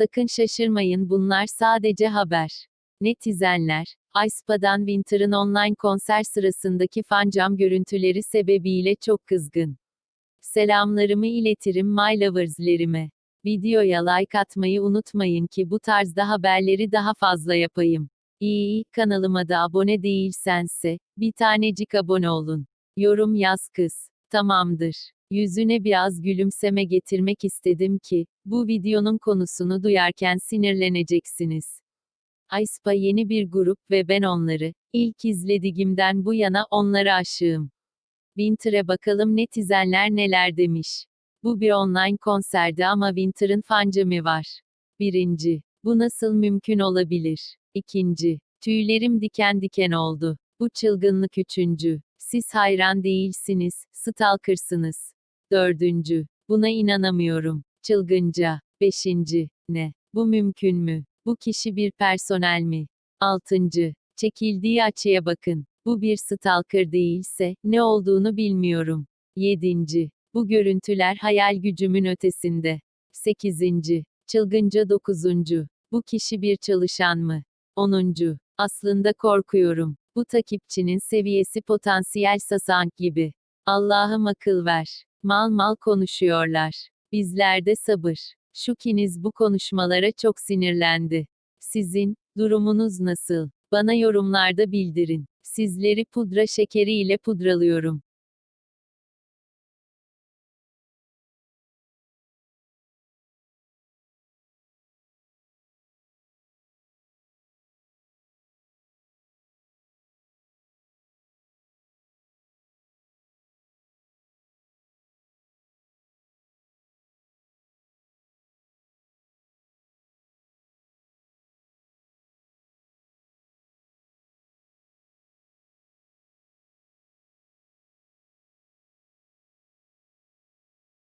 Sakın şaşırmayın bunlar sadece haber. Netizenler, Aspa'dan Winter'ın online konser sırasındaki fancam görüntüleri sebebiyle çok kızgın. Selamlarımı iletirim My Lovers'lerime. Videoya like atmayı unutmayın ki bu tarzda haberleri daha fazla yapayım. İyi, kanalıma da abone değilsense, bir tanecik abone olun. Yorum yaz kız. Tamamdır. Yüzüne biraz gülümseme getirmek istedim ki, bu videonun konusunu duyarken sinirleneceksiniz. Aespa yeni bir grup ve ben onları, ilk izlediğimden bu yana onlara aşığım. Winter'e bakalım netizenler neler demiş. Bu bir online konserdi ama Winter'ın fancı mı var? Birinci. Bu nasıl mümkün olabilir? İkinci. Tüylerim diken diken oldu. Bu çılgınlık üçüncü. Siz hayran değilsiniz, stalkersınız. Dördüncü. Buna inanamıyorum. Çılgınca. Beşinci. Ne? Bu mümkün mü? Bu kişi bir personel mi? Altıncı. Çekildiği açıya bakın. Bu bir stalker değilse, ne olduğunu bilmiyorum. Yedinci. Bu görüntüler hayal gücümün ötesinde. Sekizinci. Çılgınca dokuzuncu. Bu kişi bir çalışan mı? Onuncu. Aslında korkuyorum. Bu takipçinin seviyesi potansiyel sasank gibi. Allah'ım akıl ver. Mal mal konuşuyorlar. Bizlerde sabır. Şukiniz bu konuşmalara çok sinirlendi. Sizin, durumunuz nasıl? Bana yorumlarda bildirin. Sizleri pudra şekeri ile pudralıyorum.